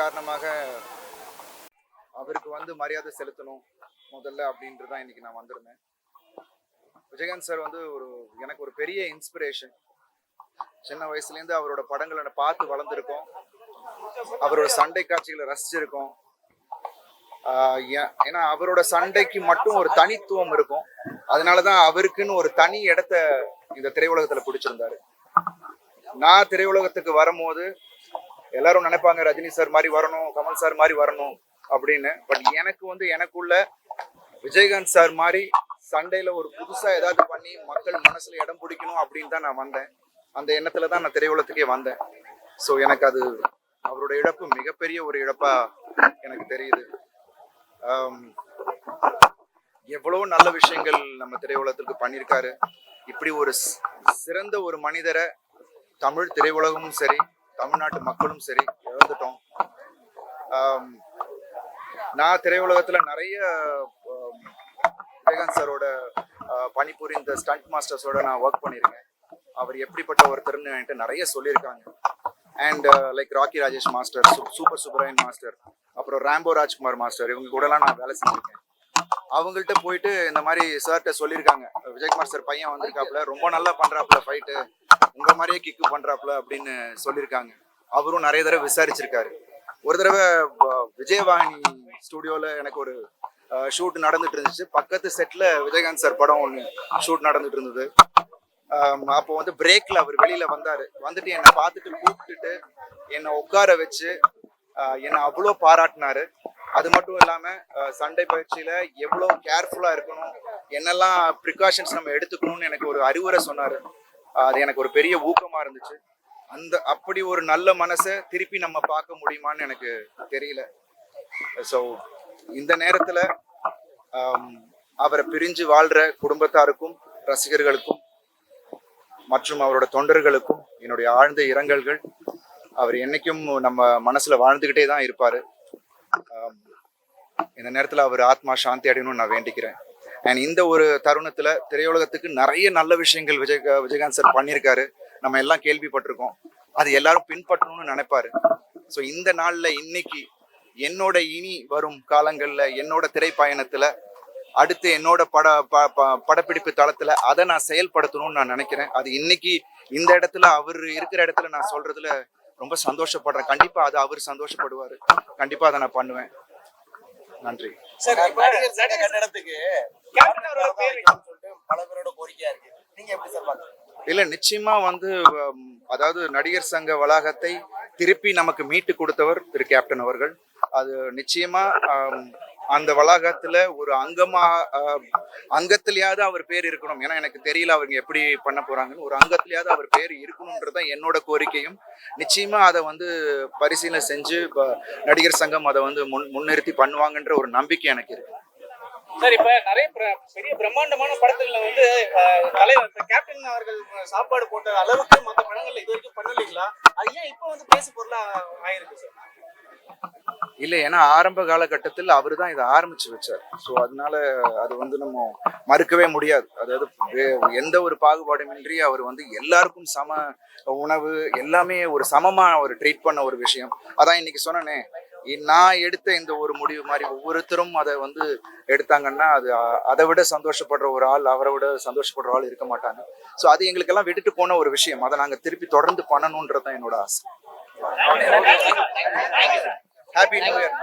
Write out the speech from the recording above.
காரணமாக அவருக்கு வந்து மரியாதை செலுத்தணும் முதல்ல அப்படின்றது தான் இன்னைக்கு நான் வந்திருந்தேன். விஜயகாந்த் சார் வந்து ஒரு எனக்கு ஒரு பெரிய இன்ஸ்பிரேஷன் சின்ன வயசுலேருந்து அவரோட படங்களை பார்த்து வளர்ந்துருக்கோம். அவரோட சண்டை காட்சிகளை ரசிச்சிருக்கோம். ஆஹ் ஏன்னா அவரோட சண்டைக்கு மட்டும் ஒரு தனித்துவம் இருக்கும். அதனால தான் அவருக்குன்னு ஒரு தனி இடத்த இந்த திரையுலகத்துல பிடிச்சிருந்தாரு. நான் திரையுலகத்துக்கு வரும்போது எல்லாரும் நினைப்பாங்க ரஜினி சார் மாதிரி வரணும் கமல் சார் மாதிரி வரணும் அப்படின்னு. பட் எனக்கு வந்து எனக்குள்ள விஜயகாந்த் சார் மாதிரி சண்டையில ஒரு புதுசா ஏதாவது பண்ணி மக்கள் மனசுல இடம் பிடிக்கணும் அப்படின்னு தான் நான் வந்தேன். அந்த எண்ணத்துல தான் நான் திரையுலகத்துக்கே வந்தேன். ஸோ எனக்கு அது அவரோட இழப்பு மிகப்பெரிய ஒரு இழப்பா எனக்கு தெரியுது. Um, எவ்வளோ நல்ல விஷயங்கள் நம்ம திரையுலகத்திற்கு பண்ணியிருக்காரு. இப்படி ஒரு சிறந்த ஒரு மனிதரை தமிழ் திரையுலகமும் சரி தமிழ்நாட்டு மக்களும் சரி இழந்துட்டோம். நான் திரையுலகத்துல நிறைய ஆம், விவேகாந்த் சாரோட பணிபுரிந்த ஸ்டண்ட் மாஸ்டர்ஸோட நான் ஒர்க் பண்ணியிருக்கேன். அவர் எப்படிப்பட்ட ஒருத்தர்னு என்கிட்ட நிறைய சொல்லியிருக்காங்க. And like Rocky Rajesh master super Subbarayan master அப்புறம் ராம்போ ராஜ்குமார் மாஸ்டர் இவங்க கூடலாம் நான் வேலை செஞ்சிருக்கேன். அவங்கள்ட்ட போயிட்டு இந்த மாதிரி சார்கிட்ட சொல்லியிருக்காங்க. விஜயகுமார் சார் பையன் வந்திருக்காப்புல ரொம்ப நல்லா பண்றாப்புல ஃபைட்டு உங்க மாதிரியே கிக்கு பண்றாப்புல அப்படின்னு சொல்லியிருக்காங்க. அவரும் நிறைய தடவை விசாரிச்சிருக்காரு. ஒரு தடவை விஜயவாணி ஸ்டுடியோல எனக்கு ஒரு ஷூட் நடந்துட்டு இருந்துச்சு. பக்கத்து செட்ல விஜயகாந்த் சார் படம் ஒன்று ஷூட் நடந்துட்டு இருந்தது. அப்போ வந்து பிரேக்ல அவர் வெளியில வந்தாரு. வந்துட்டு என்னை பார்த்துட்டு கூப்பிட்டுட்டு என்னை உட்கார வச்சு என்னை அவ்வளோ பாராட்டினாரு. அது மட்டும் இல்லாம சண்டை பயிற்சியில எவ்வளோ கேர்ஃபுல்லா இருக்கணும் என்னெல்லாம் ப்ரிகாஷன்ஸ் நம்ம எடுத்துக்கணும்னு எனக்கு ஒரு அறிவுரை சொன்னாரு. அது எனக்கு ஒரு பெரிய ஊக்கமா இருந்துச்சு. அந்த அப்படி ஒரு நல்ல மனசை திருப்பி நம்ம பார்க்க முடியுமான்னு எனக்கு தெரியல. ஸோ இந்த நேரத்தில் um, அவரை பிரிஞ்சு வாழ்ற குடும்பத்தாருக்கும் ரசிகர்களுக்கும் மற்றும் அவரோட தொண்டர்களுக்கும் என்னுடைய ஆழ்ந்த இரங்கல்கள். அவர் என்னைக்கும் நம்ம மனசுல வாழ்ந்துகிட்டே தான் இருப்பாரு. Um, இந்த நேரத்தில் அவர் ஆத்மா சாந்தி அடையணும்னு நான் வேண்டிக்கிறேன். அண்ட் இந்த ஒரு தருணத்துல திரையுலகத்துக்கு நிறைய நல்ல விஷயங்கள் விஜய் விஜயகாந்த் சார் பண்ணியிருக்காரு. நம்ம எல்லாம் கேள்விப்பட்டிருக்கோம். அது எல்லாரும் பின்பற்றணும்னு நினைப்பாரு. ஸோ இந்த நாள்ல இன்னைக்கு என்னோட இனி வரும் காலங்கள்ல என்னோட திரைப்பயணத்துல அடுத்து என்னோட பட ப- ப- படப்பிடிப்பு தளத்துல அதை நான் செயல்படுத்தணும்னு நான் நினைக்கிறேன். அது இன்னைக்கு இந்த இடத்துல அவர் இருக்கிற இடத்துல நான் சொல்றதுல ரொம்ப சந்தோஷப்படுறேன். கண்டிப்பா அது அவர் சந்தோஷப்படுவாரு. கண்டிப்பா அதை நான் பண்ணுவேன். நன்றி. சார் நடிகர் இல்ல நிச்சயமா வந்து அதாவது நடிகர் சங்க வளாகத்தை திருப்பி நமக்கு மீட்டு கொடுத்தவர் திரு கேப்டன் அவர்கள். அது நிச்சயமா அந்த வளாகத்துல ஒரு அங்கமா அங்கத்திலேயாவது அவர் பேர் இருக்கணும். ஏன்னா எனக்கு தெரியல அவங்க எப்படி பண்ண போறாங்கன்னு. ஒரு அங்கத்திலேயாவது அவர் பேர் இருக்கணும்ன்றதுதான் என்னோட கோரிக்கையும். நிச்சயமா அதை வந்து பரிசீலனை செஞ்சு நடிகர் சங்கம் அதை வந்து முன் முன்னிறுத்தி பண்ணுவாங்கன்ற ஒரு நம்பிக்கை எனக்கு இருக்கு. சார் இப்ப நிறைய பெரிய பிரம்மாண்டமான படத்துல வந்து தலைவர் கேப்டன் அவர்கள் சாப்பாடு போட்ட அளவுக்கு மத்த படங்கள்ல இது வரைக்கும் பண்ணலீங்களா? அது ஏன் இப்ப வந்து பேசு பொருளா ஆயிருக்கு சார்? இல்ல ஏன்னா ஆரம்ப காலகட்டத்தில் அவர் தான் இதை ஆரம்பிச்சு வச்சார். ஸோ அதனால அது வந்து நம்ம மறுக்கவே முடியாது. அதாவது எந்த ஒரு பாகுபாடுமின்றி அவர் வந்து எல்லாருக்கும் சம உணவு எல்லாமே ஒரு சமமா அவர் ட்ரீட் பண்ண ஒரு விஷயம். அதான் இன்னைக்கு சொன்னனே நான் எடுத்த இந்த ஒரு முடிவு மாதிரி ஒவ்வொருத்தரும் அதை வந்து எடுத்தாங்கன்னா அது அதை விட சந்தோஷப்படுற ஒரு ஆள் அவரை விட சந்தோஷப்படுற ஆள் இருக்க மாட்டாங்க ஸோ அது எங்களுக்கெல்லாம் விட்டுட்டு போன ஒரு விஷயம் அதை நாங்கள் திருப்பி தொடர்ந்து பண்ணணுன்றது தான் என்னோட ஆசை ஹாப்பி நியூ இயர்